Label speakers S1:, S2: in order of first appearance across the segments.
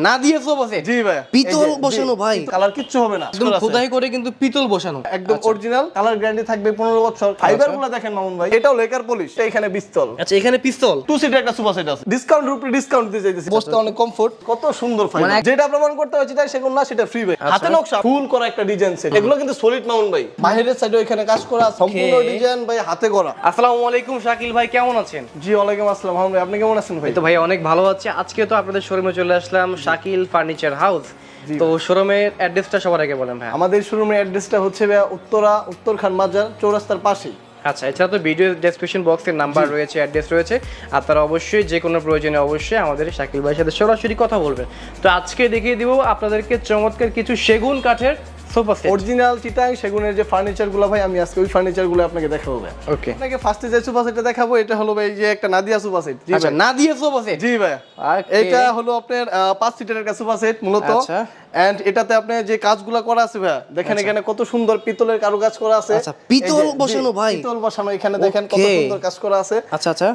S1: না দিয়ে বসে।
S2: জি ভাই।
S3: পিতল বসানো ভাই।
S2: কালার কিচ্ছু হবে না।
S1: একদম খোদাই করে কিন্তু পিতল বসানো।
S2: একদম অরিজিনাল কালার গ্যারান্টি থাকবে পনেরো বছর। ফাইবারগুলো দেখেন মামুন ভাই। এটাও লেকার পলিশ এখানে বিস্তল
S1: আচ্ছা এখানে পিস্তল।
S2: টু সিটের একটা সুপার সেট আছে। ডিসকাউন্ট রূপে ডিসকাউন্ট দিতে চাইতেছি। বসতে অনেক কমফোর্ট কত সুন্দর ফাইবার
S1: মানে-
S2: যেটা প্রমাণ করতে হচ্ছে তাই সেগুলো না সেটা ফ্রি ভাই। হাতে নকশা ফুল করা একটা ডিজাইন সেট এগুলো কিন্তু সলিড মাউন্ট ভাই। বাইরের সাইডে এখানে কাজ করা সম্পূর্ণ ডিজাইন ভাই হাতে করা।
S1: আসসালামু আলাইকুম শাকিল ভাই কেমন আছেন?
S2: জি ওয়ালাইকুম আসসালাম। মামুন ভাই আপনি কেমন আছেন ভাই?
S1: তো ভাই অনেক ভালো আছে। আজকে তো আপনাদের শোরুমে চলে আসলাম। Shakil furniture house. তো শোরুমের অ্যাড্রেসটা সবার আগে বলেন ভাই
S2: আমাদের শোরুমের অ্যাড্রেসটা হচ্ছে ভাই উত্তরা উত্তরখান মাজার চৌরাস্তার পাশেই।
S1: আচ্ছা এছাড়া তো ভিডিও ডেসক্রিপশন বক্সের নাম্বার রয়েছে অ্যাড্রেস রয়েছে। আপনারা অবশ্যই যে কোনো প্রয়োজনে অবশ্যই আমাদের শাকিল ভাইয়ের সাথে সরাসরি কথা বলবেন। তো আজকে দেখিয়ে দিব আপনাদেরকে চমৎকার কিছু সেগুন কাঠের সোফা সেট
S2: অরিজিনাল চিটাং সেগুনের যে ফার্নিচারগুলো ভাই আমি আজকে ওই ফার্নিচারগুলো আপনাকে দেখাবো ভাই।
S1: ওকে
S2: আপনাকে ফার্স্টে যে সোফা সেটটা দেখাবো এটা হলো ভাই যে একটা নাদিয়া সোফা সেট জি
S1: আচ্ছা
S2: ভাই।
S1: না দিয়ে সোফা সেট
S2: জি ভাই। এটা হলো আপনার পাঁচ সিটারের একটা সোফা সেট মূলত।
S1: আচ্ছা।
S2: এন্ড এটাতে আপনি যে কাজগুলো করা আছে ভাই দেখেন এখানে কত সুন্দর পিতলের কারুকাজ করা আছে।
S3: আচ্ছা, পিতল বসানো ভাই।
S2: পিতল বসানো এখানে দেখেন কত সুন্দর কাজ করা আছে।
S1: আচ্ছা আচ্ছা।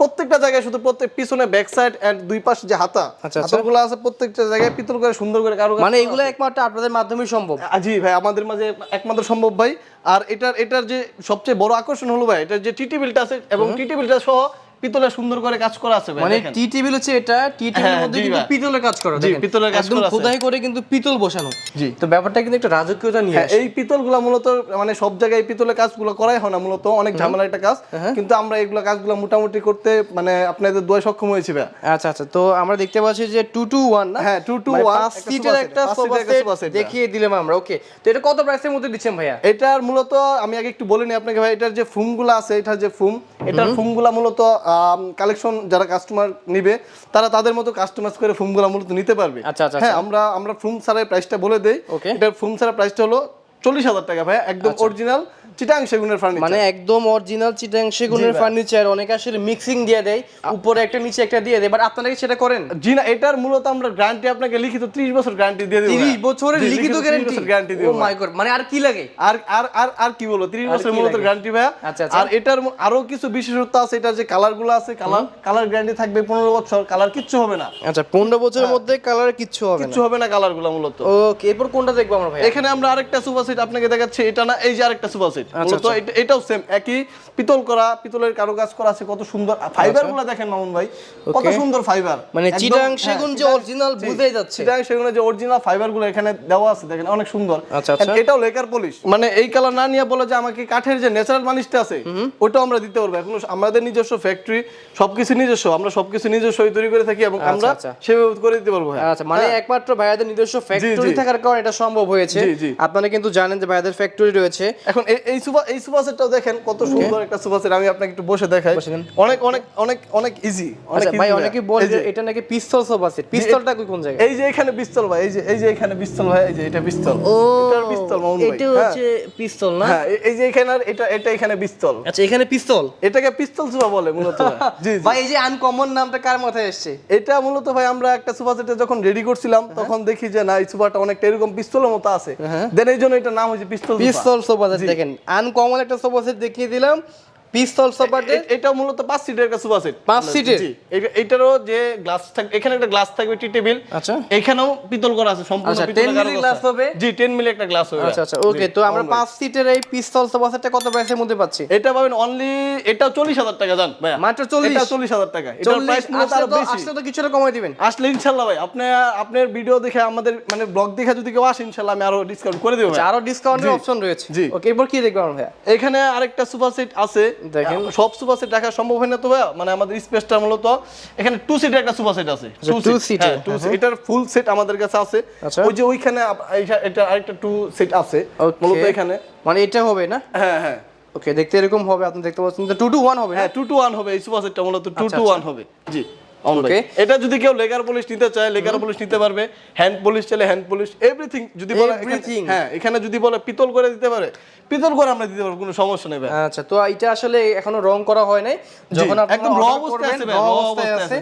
S2: প্রত্যেকটা জায়গায় শুধু প্রত্যেক পিছনে ব্যাক সাইড এন্ড দুই পাশে যে হাতা
S1: আচ্ছা, আচ্ছা।
S2: হাতাগুলো আছে প্রত্যেকটা জায়গায় পিতল করে সুন্দর করে কারুকাজ
S1: মানে এগুলো একমাত্র আপনাদের মাধ্যমে সম্ভব।
S2: জি ভাই আমাদের মাঝে একমাত্র সম্ভব ভাই। আর এটার এটার যে সবচেয়ে বড় আকর্ষণ হলো ভাই এটার যে টিটি বিলটা আছে এবং টিটি বিলটা সহ পিতলের সুন্দর করে কাজ করা আছে ভাই
S1: মানে টি টেবিল হচ্ছে এটা টি টেবিলের
S2: হ্যাঁ,
S1: মধ্যে কিন্তু। পিতলের কাজ করা দেখেন।
S2: পিতলের কাজ করা আছে।
S1: খোদাই করে কিন্তু পিতল বসানো
S2: জি।
S1: তো ব্যাপারটা কিন্তু একটা রাজকীয়তা নিয়ে
S2: হ্যাঁ,
S1: আসে
S2: এই পিতলগুলা মূলত মানে সব জায়গায় পিতলের কাজগুলো করাই হয় না মূলত অনেক ঝামেলা একটা কাজ
S1: হ্যাঁ।
S2: কিন্তু আমরা এগুলো কাজগুলো মোটামুটি করতে মানে আপনাদের দোয়া সক্ষম হয়েছি ভাই
S1: আচ্ছা আচ্ছা তো আমরা দেখতে পাচ্ছি যে টু টু ওয়ান না
S2: হ্যাঁ, 2 to
S1: মানে
S2: 1
S1: পাঁচ সিটের একটা
S2: পাঁচ
S1: সোফা
S2: seater একটা
S1: সেট
S2: sofa set,
S1: দেখিয়ে দিলাম আমরা ওকে তো এটা কত প্রাইসের মধ্যে দিচ্ছেন ভাইয়া
S2: এটার মূলত আমি আগে একটু বলিনি আপনাকে ভাই এটার যে ফুমগুলো আছে এটার যে ফুম এটার ফুমগুলা মূলত কালেকশন যারা কাস্টমার নিবে তারা তাদের মতো কাস্টমাইজ করে ফুমগুলা মূলত নিতে পারবে।
S1: আচ্ছা, আচ্ছা,
S2: হ্যাঁ আমরা আমরা ফুম ছাড়াই প্রাইসটা বলে দেই. এটার ফুম ছাড়া প্রাইসটা হলো চল্লিশ হাজার টাকা ভাই একদম অরিজিনাল চিটাং সেগুনের ফার্নিচার
S1: মানে একদম অরিজিনাল চিটাং সেগুনের ফার্নিচার অনেকে আসলে মিক্সিং দিয়ে দেয় উপরে একটা নিচে একটা দিয়ে দেয় বাট আপনারা কি সেটা করেন?
S2: জি না এটার মূলত আমরা গ্যারান্টি আপনাকে লিখিত 30 বছর গ্যারান্টি দিয়ে দেব
S1: 30 বছরের লিখিত guarantee
S2: guarantee
S1: oh my god মানে আর কি লাগে?
S2: আর আর আর আর কি বলব? 30 বছরের
S1: কি
S2: মূলত গ্যারান্টি ভাই
S1: আচ্ছা, আচ্ছা।
S2: আর এটার আরও কিছু বিশেষত্ব আছে এটার যে কালারগুলো আছে কালার কালার গ্যারান্টি থাকবে 15 বছর কালার কিচ্ছু হবে না।
S1: আচ্ছা পনেরো বছরের মধ্যে কালার কিচ্ছু হবে না।
S2: কিচ্ছু হবে না কালারগুলো মূলত।
S1: ওকে এরপর কোনটা দেখব আমরা ভাই
S2: এখানে আমরা আরেকটা সুপার সেট আপনাকে দেখাচ্ছি এটা না এই যে আরেকটা সুপার সেট
S1: আচ্ছা,
S2: মূলত এটাও সেম একই পিতল করা পিতলের কারুকাজ করা আছে কত সুন্দর। গুলো দেখেন মামুন ভাই কত সুন্দর ফাইবার
S1: মানে চিটাং সেগুন যে অরিজিনাল বুঝাই যাচ্ছে।
S2: চিটাং সেগুনের যে অরিজিনাল এখানে দেওয়া আছে দেখেন অনেক সুন্দর।
S1: আচ্ছা, আচ্ছা।
S2: এটাও লেকার পলিশ মানে এই কালার না নিয়ে বলে যে আমাকে কাঠের যে ন্যাচারাল আছে ওটাও আমরা দিতে পারব। এখন আমাদের নিজস্ব ফ্যাক্টরি সবকিছু নিজস্ব আমরা সবকিছু নিজস্ব তৈরি করে থাকি এবং আমরা
S1: আচ্ছা।
S2: সেভাবে করে দিতে পারব হ্যাঁ।
S1: আচ্ছা মানে একমাত্র ভাইয়াদের নিজস্ব ফ্যাক্টরি। থাকার কারণে এটা সম্ভব হয়েছে। আপনারা কিন্তু জানেন যে ভাইয়াদের ফ্যাক্টরি রয়েছে।
S2: এখন এই- এই সুপার এই সুপার সেটটাও দেখেন কত সুন্দর একটা সুপার সেট আমি আপনাকে একটু বসে দেখাই। অনেক অনেক অনেক অনেক ইজি অনেক
S1: আচ্ছা ভাই অনেকে বলে যে এটা নাকি পিস্তল সোফা সেট। পিস্তলটা কই কোন জায়গায়?
S2: এই যে এখানে পিস্তল ভাই এই যে এই যে এখানে পিস্তল ভাই এই যে এটা পিস্তল।
S1: ও
S2: এটার পিস্তল মামুন ভাই
S1: এটা
S2: হ্যাঁ।
S1: হচ্ছে পিস্তল না?
S2: হ্যাঁ এই- যে এখানে আর এটা এটা এখানে পিস্তল।
S1: আচ্ছা এখানে পিস্তল?
S2: এটাকে পিস্তল সুপা বলে মূলত। জি
S1: ভাই এই যে আনকমন নামটা কার মাথায় এসেছে
S2: এটা মূলত ভাই আমরা একটা সুপার সেটে যখন রেডি করছিলাম তখন দেখি যে না এই সুপারটা অনেকটা এরকম পিস্তলের মতো আছে। দেন এই জন্য এটা নাম হয়েছে পিস্তল
S1: পিস্তল সোফা সেট দেখেন আনকমন একটা সোফা দেখিয়ে দিলাম। পিস্তল সোফা
S2: এটা মূলত সিটের একটা সেট
S1: সিটের?
S2: এটারও যে গ্লাস থাকবে এখানে একটা গ্লাস থাকবে টি টেবিল।
S1: আচ্ছা।
S2: এখানেও পিতল করা আছে সম্পূর্ণ
S1: আচ্ছা,
S2: পিতলের
S1: 10 মিলি
S2: কারুকাজ
S1: হবে?
S2: জি 10 মিলি একটা গ্লাস হবে
S1: আচ্ছা আচ্ছা ওকে তো আমরা সিটের এই পিস্তল সোফা সেটটা কত প্রাইসের মধ্যে পাচ্ছি?
S2: এটা পাবেন অনলি এটা চল্লিশ হাজার টাকা জান ভাইয়া।
S1: মাত্র 40?
S2: এটা চল্লিশ হাজার টাকা। এটার প্রাইস মূলত
S1: আরও
S2: বেশি।
S1: আসলে তো কিছুটা কমাই দিবেন।
S2: আসলে ইনশাল্লাহ ভাই আপনি আপনার ভিডিও দেখে আমাদের মানে ব্লগ দেখে যদি কেউ আসে ইনশাল্লাহ আমি আরও ডিসকাউন্ট করে দেবো
S1: আচ্ছা,
S2: ভাই।
S1: আরও ডিসকাউন্টের। অপশন রয়েছে। ওকে এরপর কি দেখব আমরা ভাইয়া?
S2: এখানে আরেকটা সুপার সেট আছে
S1: দেখেন।
S2: সব সুপার সেট রাখা সম্ভব হয় না তো ভাইয়া? মানে আমাদের স্পেসটা মূলত এখানে টু সিটের একটা সুপার সেট আছে
S1: টু সিট
S2: টু এটার ফুল সেট আমাদের কাছে আছে।
S1: আচ্ছা।
S2: ওই যে ওইখানে এটা আরেকটা টু সেট আছে মূলত এখানে।
S1: মানে এটা হবে না?
S2: হ্যাঁ হ্যাঁ।
S1: ওকে দেখতে এরকম হবে আপনি দেখতে পাচ্ছেন। টু টু ওয়ান হবে
S2: হ্যাঁ টু টু ওয়ান হবে এই সুপার সেটটা মূলত টু টু ওয়ান হবে। জি. ওকে এটা যদি কেউ লেগার পলিশ নিতে চায় লেগার পলিশ নিতে পারবে। হ্যান্ড পলিশ চাইলে হ্যান্ড পলিশ এভরিথিং যদি বলে হ্যাঁ এখানে যদি বলে পিতল করে দিতে পারে পিতল করে আমরা দিতে পারব কোনো সমস্যা নেই
S1: আচ্ছা তো এটা আসলে এখনও রং করা হয় নাই। যখন
S2: একদম
S1: order
S2: অবস্থায় আছে
S1: raw অবস্থায় আছে।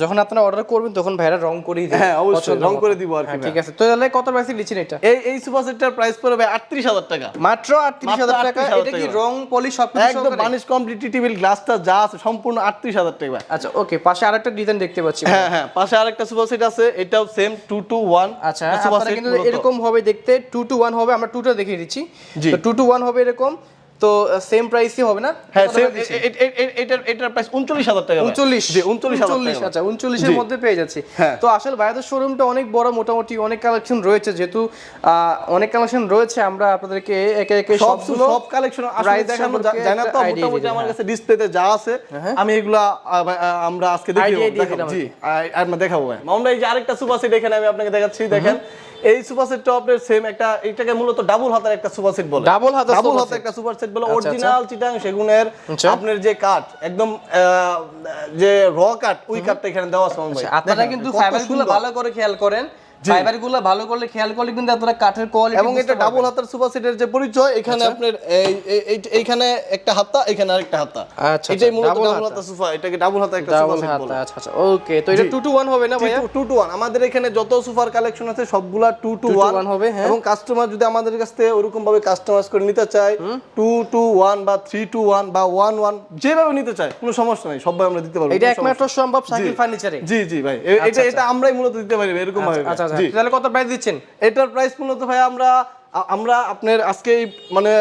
S1: যখন আপনারা অর্ডার করবেন তখন ভাইরা রং করেই দেবে।
S2: হ্যাঁ, অবশ্যই, রং করে দিব আর কি
S1: হ্যাঁ, ঠিক আছে। তো তাহলে কত প্রাইসে দিচ্ছেন এটা?
S2: এই এই সুপার সেটটার প্রাইস পড়বে আটত্রিশ হাজার টাকা।
S1: মাত্র আটত্রিশ হাজার
S2: মাত্র
S1: টাকা। এটা কি রং পলিশ সব
S2: একদম বানিশ কমপ্লিট টিভিল গ্লাসটা যা আছে সম্পূর্ণ আটত্রিশ হাজার টাকা
S1: আচ্ছা ওকে পাশে আরেকটা ডিজাইন দেখতে পাচ্ছি
S2: হ্যাঁ হ্যাঁ পাশে আরেকটা সুপার সেট আছে এটাও সেম টু টু ওয়ান
S1: আচ্ছা আপনারা কিন্তু এরকম হবে দেখতে টু টু ওয়ান হবে আমরা 2টা দেখিয়ে দিচ্ছি। তো টু টু ওয়ান হবে এরকম তো সেম প্রাইসই হবে না?
S2: হ্যাঁ সেম এটার এটার প্রাইস উনচল্লিশ হাজার টাকা জি
S1: আচ্ছা। মধ্যে পেয়ে যাচ্ছি।
S2: হ্যাঁ।
S1: তো আসলে ভাইয়াদের শোরুমটা অনেক বড় মোটামুটি অনেক কালেকশন রয়েছে যেহেতু অনেক কালেকশন রয়েছে। আমরা আপনাদেরকে একে একে
S2: সব
S1: সবগুলো
S2: সব কালেকশন আসলে দেখানো যায় না তো মোটামুটি আমার কাছে ডিসপ্লেতে যা আছে আমি এগুলা আহ, আহ, আমরা আজকে দেখিয়ে দেখাবো। জি আ- আমরা দেখাবো আমরা এই যে আরেকটা সুপার সেট এখানে আমি আপনাকে দেখাচ্ছি দেখেন। এই সুপার সেটটা আপনার সেম একটা এটাকে মূলত ডাবল হাতার একটা সুপার সেট বলে
S1: ডাবল হাতার
S2: ডাবল হাতার। একটা সুপার সেট বলে
S1: আচ্ছা,
S2: অরিজিনাল চিটাং সেগুনের
S1: আচ্ছা।
S2: আপনার যে কাট একদম আহ, যে র কাট ওই কাঠটা এখানে দেওয়া আছে ভাই
S1: আপনারা কিন্তু
S2: কত
S1: ফাইবারগুলো
S2: সুন্দর।
S1: ভালো করে খেয়াল করেন ফাইবারগুলো ভালো করলে খেয়াল করলে কিন্তু আপনারা কাঠের কোয়ালিটি
S2: এবং এটা ডাবল হাতার সুপার সেটের যে পরিচয় এখানে
S1: আচ্ছা।
S2: আপনার এই এই- এই- এইখানে একটা হাতা এখানে আরেকটা হাতা।
S1: আচ্ছা,
S2: এটাই
S1: আচ্ছা,
S2: মূলত ডাবল
S1: হাতা।
S2: সোফা এটাকে ডাবল হাতা একটা সোফা সেট বলে।
S1: আচ্ছা আচ্ছা। ওকে তো এটা টু টু ওয়ান হবে না ভাইয়া?
S2: টু টু ওয়ান আমাদের এখানে যত সোফার কালেকশন আছে সবগুলা two two
S1: to
S2: one
S1: one হবে, হ্যাঁ।
S2: এবং কাস্টমার যদি আমাদের কাছ থেকে ওরকম ভাবে কাস্টমাইজ করে নিতে চায় টু টু ওয়ান বা থ্রি টু ওয়ান বা ওয়ান ওয়ান যেভাবে নিতে চায় কোনো সমস্যা নেই সবাই আমরা দিতে পারব
S1: এটা একমাত্র সম্ভব
S2: জি।
S1: ফার্নিচারে?
S2: জি জি ভাই। এটা এটা আমরাই মূলত দিতে পারি এরকম ভাবে।
S1: আচ্ছা আচ্ছা তাহলে কত প্রাইস দিচ্ছেন?
S2: এটার প্রাইস মূলত ভাই আমরা আমরা আপনার আজকে মানে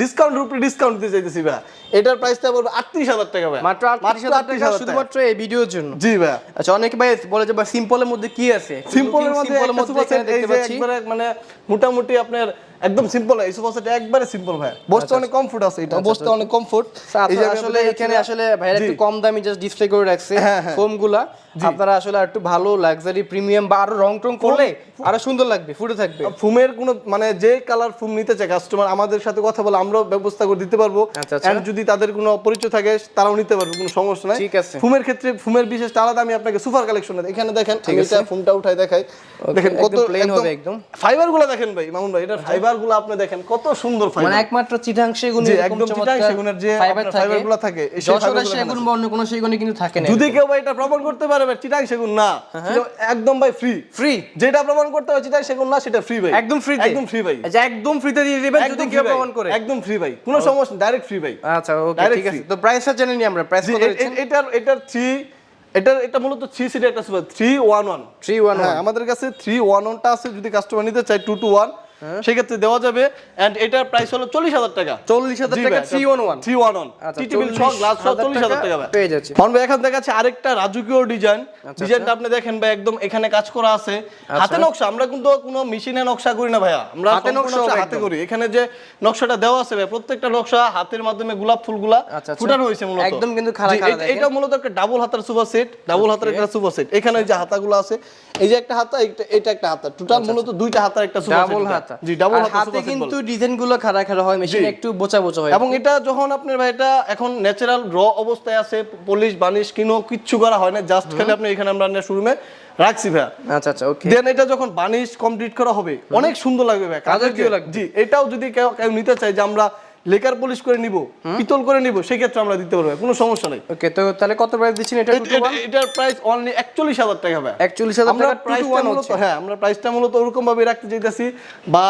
S2: ডিসকাউন্ট রূপে ডিসকাউন্ট দিতে চাইতেছি ভাই। এটার প্রাইসটা বলব আটত্রিশ হাজার টাকা ভাই।
S1: মাত্র আটত্রিশ হাজার টাকা শুধুমাত্র এই ভিডিওর জন্য।
S2: জি ভাই।
S1: আচ্ছা অনেক ভাই বলে যে ভাই সিম্পলের মধ্যে কি আছে?
S2: সিম্পলের মধ্যে
S1: সিম্পলের মধ্যে দেখতে পাচ্ছি।
S2: মানে মোটামুটি আপনার একদম সিম্পল এই সোফা সেট একবারে সিম্পল ভাই। বসতে অনেক কমফোর্ট আছে এটা বসতে অনেক কমফোর্ট
S1: আসলে এখানে আসলে ভাইরা একটু কম দামি জাস্ট ডিসপ্লে করে রাখছে
S2: হ্যাঁ, হ্যাঁ।
S1: ফোমগুলা আপনারা আসলে একটু ভালো লাক্সারি প্রিমিয়াম বা আরও রং টং করলে আরও সুন্দর লাগবে ফুটে থাকবে।
S2: ফুমের কোনো মানে যে কালার ফুম নিতে চায় কাস্টমার আমাদের সাথে কথা বলে আমরাও ব্যবস্থা করে দিতে পারব।
S1: আচ্ছা, আচ্ছা।
S2: এন্ড যদি তাদের কোনো পরিচয় থাকে তারাও নিতে পারবে কোনো সমস্যা নাই।
S1: ঠিক আছে।
S2: ফুমের ক্ষেত্রে ফুমের বিশেষ আলাদা আমি আপনাকে সুপার কালেকশন এখানে দেখেন এটা ফুমটা উঠাই দেখাই। দেখেন কত
S1: plain হবে একদম।
S2: ফাইবারগুলো দেখেন ভাই মামুন ভাই এটা ফাইবার গুলো আপনি দেখেন কত সুন্দর
S1: মানে একমাত্র চিটাং সেগুন
S2: জি, একদম চিটাং
S1: চমৎকার
S2: সেগুনের যে
S1: ফাইবার থাকে। যশোরের সেগুন বা অন্য কোনো সেগুনে কিন্তু থাকে না।
S2: যদি কেউ ভাই এটা প্রমাণ করতে পারে ভাই চিটাং সেগুন না। একদম ভাই ফ্রি
S1: ফ্রি
S2: যেটা প্রমাণ করতে হবে চিটাং সেগুন না সেটা ফ্রি ভাই।
S1: একদম ফ্রি
S2: একদম ফ্রি ভাই।
S1: আচ্ছা একদম ফ্রিতে দিয়ে দিবেন যদি কেউ প্রমাণ করে।
S2: একদম ফ্রি ভাই। কোনো সমস্যা ডাইরেক্ট ফ্রি ভাই।
S1: আচ্ছা ওকে ঠিক আছে। তো প্রাইসটা জেনে নিই আমরা। প্রাইস কত
S2: এ-
S1: দিচ্ছেন?
S2: এ- এটার এটার থ্রি এটার এটা মূলত থ্রি সিটের একটা সুপার থ্রি ওয়ান ওয়ান
S1: 311
S2: হ্যাঁ আমাদের কাছে থ্রি ওয়ান ওয়ানটা আছে যদি কাস্টমার নিতে চায় টু টু ওয়ান সেক্ষেত্রে দেওয়া যাবে এন্ড এটার প্রাইস হলো চল্লিশ হাজার টাকা।
S1: 40000 টাকা
S2: থ্রি ওয়ান ওয়ান
S1: আচ্ছা,
S2: টি টেবিল সহ গ্লাস সহ চল্লিশ হাজার টাকা ভাই।
S1: পেয়ে যাচ্ছে।
S2: মান ভাই এখন দেখাচ্ছে আরেকটা রাজকীয় ডিজাইন
S1: আচ্ছা,
S2: ডিজাইনটা আপনি দেখেন ভাই একদম এখানে কাজ করা আছে। হাতে নকশা আমরা কিন্তু কোনো মেশিনে নকশা করি না ভাইয়া। আমরা
S1: হাতে নকশা
S2: হাতে করি। এখানে যে নকশাটা দেওয়া আছে ভাই প্রত্যেকটা নকশা হাতের মাধ্যমে গোলাপ ফুলগুলা
S1: আচ্ছা, আচ্ছা।
S2: ফুটানো হয়েছে মূলত।
S1: একদম কিন্তু খাড়া খাড়া
S2: এটা- মূলত একটা ডাবল হাতার সুপার সেট ডাবল হাতার একটা সুপার সেট এখানে যে হাতাগুলো আছে এই যে একটা হাতা এটা- এটা একটা হাতা। টোটাল মূলত দুইটা হাতার একটা সুপার সেট
S1: হাতা
S2: জি ডাবল হাতে
S1: কিন্তু ডিজাইনগুলো খাড়া খাড়া হয় মেশিনে একটু বোচা বোচা হয়।
S2: এবং এটা যখন আপনার ভাই এটা এখন ন্যাচারাল র অবস্থায় আছে পলিশ বানিশ কিনো কিচ্ছু করা হয় না জাস্ট খালি আপনি এখানে আমরা শোরুমে রাখছি ভাই
S1: আচ্ছা আচ্ছা ওকে
S2: দেন এটা যখন বানিশ কমপ্লিট করা হবে অনেক সুন্দর লাগবে ভাই কাজের
S1: কি লাগবে।
S2: জি এটাও যদি কেউ কেউ নিতে চায় যে আমরা লেকার পলিশ করে নিব পিতল করে নিব সেই ক্ষেত্রে আমরা দিতে পারব কোনো সমস্যা নেই।
S1: ওকে তো তাহলে কত প্রাইস দিচ্ছেন এটা
S2: এটার প্রাইস অনলি একচল্লিশ হাজার টাকা ভাই।
S1: 41000
S2: আমরা
S1: টাকা 221
S2: মূলত
S1: হচ্ছে।
S2: হ্যাঁ আমরা প্রাইসটা মূলত ওরকম ভাবে রাখতে চাইতেছি বা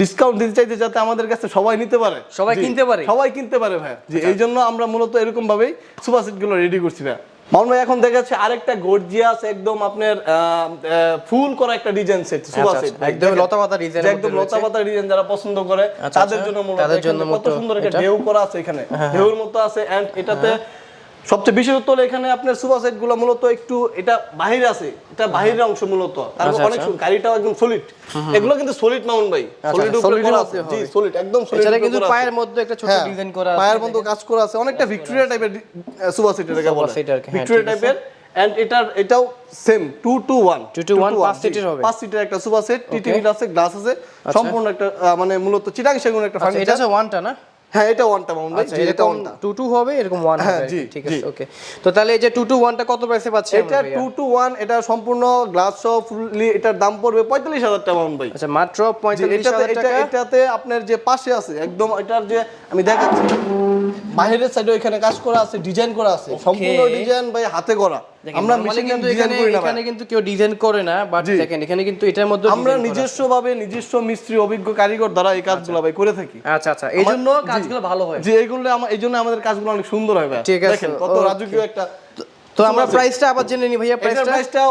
S2: ডিসকাউন্ট দিতে চাইতে যাতে আমাদের কাছে সবাই নিতে পারে।
S1: সবাই কিনতে পারে?
S2: সবাই কিনতে পারে ভাই। যে এই জন্য আমরা মূলত এরকম ভাবেই সুপার সেটগুলো রেডি করছি ভাই। মামুন ভাই এখন দেখাচ্ছে আরেকটা গর্জিয়াস একদম আপনার ফুল করা একটা ডিজাইন সেট
S1: আচ্ছা,
S2: সেট
S1: একদম লতাপাতা ডিজাইন
S2: একদম লতাপাতা ডিজাইন যারা পছন্দ করে
S1: আচ্ছা,
S2: তাদের
S1: আচ্ছা।
S2: জন্য মূলত
S1: তাদের জন্য
S2: কত সুন্দর একটা
S1: হ্যাঁ,
S2: ঢেউ করা আছে এখানে। ঢেউর মতো আছে এন্ড এটাতে সবচেয়ে বিশেষত হলো এখানে আপনার সুপার সেটগুলো মূলত একটু এটা বাহিরে আছে এটা বাহিরের অংশ মূলত। তারপর
S1: আচ্ছা,
S2: অনেক সুন্দর, গাড়িটাও একদম সলিড এগুলো কিন্তু সলিড মাউন্ট ভাই সলিড উপরে করা আছে জি সলিড একদম সলিড
S1: এছাড়া কিন্তু পায়ের মধ্যে একটা ছোট
S2: হ্যাঁ,
S1: ডিজাইন করা আছে।
S2: পায়ের মধ্যে কাজ করা আছে। অনেকটা ভিক্টোরিয়া টাইপের সুপার সেট এটাকে বলে।
S1: হ্যাঁ,
S2: ভিক্টোরিয়া টাইপের এন্ড এটার এটাও same two two one
S1: 2 to 1 পাঁচ সিটের হবে।
S2: পাঁচ সিটের একটা সুপার সেট টিটিভি আছে গ্লাস আছে। সম্পূর্ণ একটা মানে মূলত চিটাং সেগুন একটা
S1: আচ্ছা এটা
S2: ফার্নিচার
S1: হচ্ছে ওয়ানটা না?
S2: হ্যাঁ এটা ওয়ানটা মাউন্ট ভাই।
S1: আচ্ছা
S2: এটা ওয়ানটা
S1: টু। টু হবে এরকম ওয়ান
S2: হ্যাঁ, জি,
S1: ঠিক আছে ওকে তো তাহলে এই যে টু টু ওয়ানটা কত প্রাইসে পাচ্ছি
S2: এটা টু টু ওয়ান এটা সম্পূর্ণ গ্লাস সহ ফুললি এটার দাম পড়বে পঁয়তাল্লিশ হাজার টাকা মাউন্ট ভাই।
S1: আচ্ছা মাত্র পঁয়তাল্লিশ হাজার টাকা?
S2: এটাতে আপনার যে পাশে আছে একদম এটার যে আমি দেখাচ্ছি বাইরের সাইডে এখানে কাজ করা আছে ডিজাইন করা আছে সম্পূর্ণ ডিজাইন ভাই হাতে করা। আমরা
S1: Normally কিন্তু এখানে
S2: করি না ভাই।
S1: এখানে কিন্তু কেউ ডিজাইন করে না বাট দেখেন এখানে কিন্তু এটার মধ্যে
S2: আমরা নিজস্ব ভাবে নিজস্ব মিস্ত্রি অভিজ্ঞ কারিগর দ্বারা এই কাজগুলো ভাই করে থাকি।
S1: আচ্ছা আচ্ছা এই জন্য কাজগুলো ভালো হয়।
S2: যে এইগুলো এই জন্য আমাদের কাজগুলো অনেক সুন্দর হয় ভাই।
S1: ঠিক আছে,
S2: কত রাজকীয় একটা
S1: তো- আমরা। প্রাইসটা আবার জেনে নিই ভাইয়া প্রাইসটা
S2: প্রাইসটা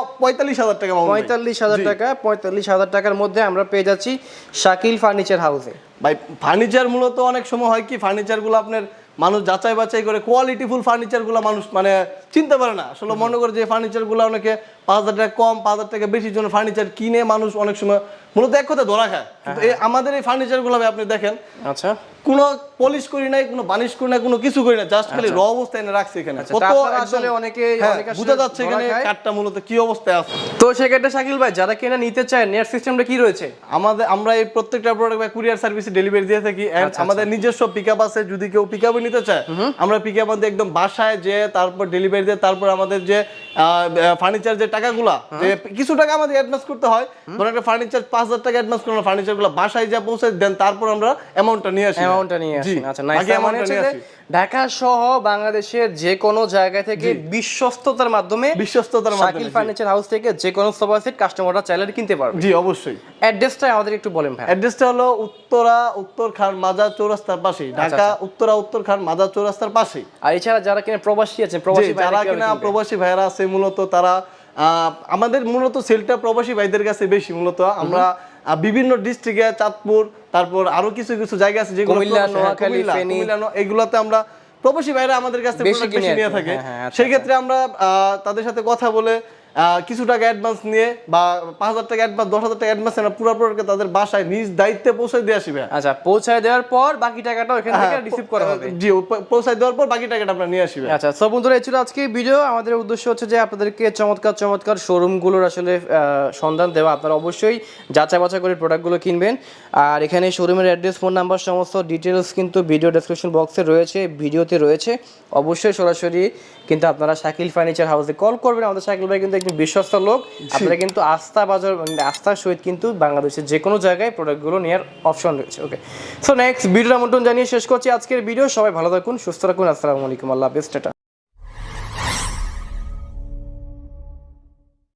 S2: টাকা
S1: পঁয়তাল্লিশ হাজার টাকা পঁয়তাল্লিশ হাজার টাকার মধ্যে আমরা পেয়ে যাচ্ছি শাকিল ফার্নিচার হাউসে।
S2: ভাই ফার্নিচার মূলত অনেক সময় হয় কি ফার্নিচারগুলো আপনার মানুষ যাচাই বাছাই করে কোয়ালিটিফুল ফার্নিচারগুলো মানুষ মানে চিনতে পারে না। আসলে মনে করে যে ফার্নিচারগুলো অনেকে পাঁচ হাজার টাকা কম পাঁচ হাজার টাকা বেশির জন্য ফার্নিচার কিনে মানুষ অনেক সময় মূলত এক কথা ধরা খায়। কিন্তু আমাদের এই ফার্নিচারগুলো আপনি দেখেন
S1: আচ্ছা।
S2: কোনো পলিশ করি নাই কোনো বানিশ করি নাই কোনো কিছু করি না জাস্ট খালি র অবস্থায় এনে রাখছি এখানে।
S1: আচ্ছা,
S2: কত
S1: আসলে অনেকেই
S2: হ্যাঁ,
S1: অনেক
S2: বোঝা যাচ্ছে এখানে। কাঠটা মূলত কি অবস্থায় আছে।
S1: তো সেক্ষেত্রে শাকিল ভাই যারা কিনা নিতে চায় নেট সিস্টেমটা কি রয়েছে?
S2: আমাদের আমরা এই প্রত্যেকটা প্রোডাক্ট বা কুরিয়ার সার্ভিসে ডেলিভারি দিয়ে থাকি
S1: আচ্ছা,
S2: আমাদের নিজস্ব পিকআপ আছে যদি কেউ পিকআপ নিতে চায় আমরা পিকআপ মধ্যে একদম বাসায় যে তারপর ডেলিভারি দিয়ে তারপর আমাদের যে ফার্নিচার যে টাকাগুলা যে কিছু টাকা আমাদের অ্যাডভান্স করতে হয় ধরুন একটা ফার্নিচার পাঁচ হাজার টাকা অ্যাডভান্স করলাম ফার্নিচারগুলো বাসায় যা পৌঁছে দেন তারপর আমরা অ্যামাউন্টটা নিয়ে আসি।
S1: অ্যামাউন্টটা নিয়ে আসেন। আচ্ছা নাইস মানে হচ্ছে ঢাকা সহ বাংলাদেশের যে কোনো জায়গা থেকে বিশ্বস্ততার মাধ্যমে
S2: বিশ্বস্ততার মাধ্যমে,
S1: শাকিল ফার্নিচার হাউস থেকে যে কোনো সোফা সেট কাস্টমাররা চাইলে কিনতে পারবে।
S2: জি অবশ্যই।
S1: অ্যাড্রেসটা আমাদের একটু বলেন ভাই
S2: অ্যাড্রেসটা হলো উত্তরা উত্তর খান মাজার চৌরাস্তার পাশেই।
S1: আচ্ছা,
S2: ঢাকা উত্তরা উত্তর খান মাজার চৌরাস্তার পাশেই।
S1: আর এছাড়া যারা কিনা প্রবাসী আছেন প্রবাসী
S2: যারা কিনা প্রবাসী ভাইরা আছে মূলত তারা আহ, আমাদের মূলত সেলটা প্রবাসী ভাইদের কাছে বেশি মূলত আমরা বিভিন্ন ডিস্ট্রিক্টে চাঁদপুর তারপর আরও কিছু কিছু জায়গা আছে যেগুলো হ্যাঁ, এগুলোতে আমরা প্রবাসী ভাইরা আমাদের কাছে
S1: বেশি
S2: বেশি নিয়ে থাকে।
S1: হ্যাঁ, হ্যাঁ, আচ্ছা,
S2: সেই ক্ষেত্রে আমরা আহ, তাদের সাথে কথা বলে কিছু টাকা অ্যাডভান্স নিয়ে বা পাঁচ হাজার টাকা অ্যাডভান্স দশ হাজার টাকা অ্যাডভান্স পুরো প্রোডাক্টকে তাদের বাসায় নিজ দায়িত্বে পৌঁছে দিয়ে আসবে।
S1: আচ্ছা পৌঁছায় দেওয়ার পর বাকি টাকাটা ওখান থেকে
S2: হ্যাঁ,
S1: রিসিভ করা হবে।
S2: জি পৌঁছায় দেওয়ার পর বাকি টাকাটা আমরা নিয়ে আসবে।
S1: আচ্ছা সব বন্ধুরা এই ছিল আজকে ভিডিও আমাদের উদ্দেশ্য হচ্ছে যে আপনাদেরকে চমৎকার চমৎকার শোরুমগুলোর আসলে সন্ধান দেওয়া। আপনারা অবশ্যই যাচাই বাছাই করে প্রোডাক্টগুলো কিনবেন। আর এখানে শোরুমের অ্যাড্রেস ফোন নাম্বার সমস্ত ডিটেলস কিন্তু ভিডিও ডেসক্রিপশন বক্সে রয়েছে ভিডিওতে রয়েছে। অবশ্যই সরাসরি কিন্তু আপনারা শাকিল ফার্নিচার হাউসে কল করবেন। আমাদের শাকিল ভাই কিন্তু একজন বিশ্বস্ত লোক। আপনারা কিন্তু আস্থা বাজার আস্থার সহিত কিন্তু বাংলাদেশের যে কোনো জায়গায় প্রোডাক্টগুলো নেওয়ার অপশন রয়েছে ওকে সো নেক্সট ভিডিও আমন্ত্রণ জানিয়ে শেষ করছি আজকের ভিডিও। সবাই ভালো থাকুন সুস্থ রাখুন আসসালামু আলাইকুম আল্লাহ হাফেজ টাটা।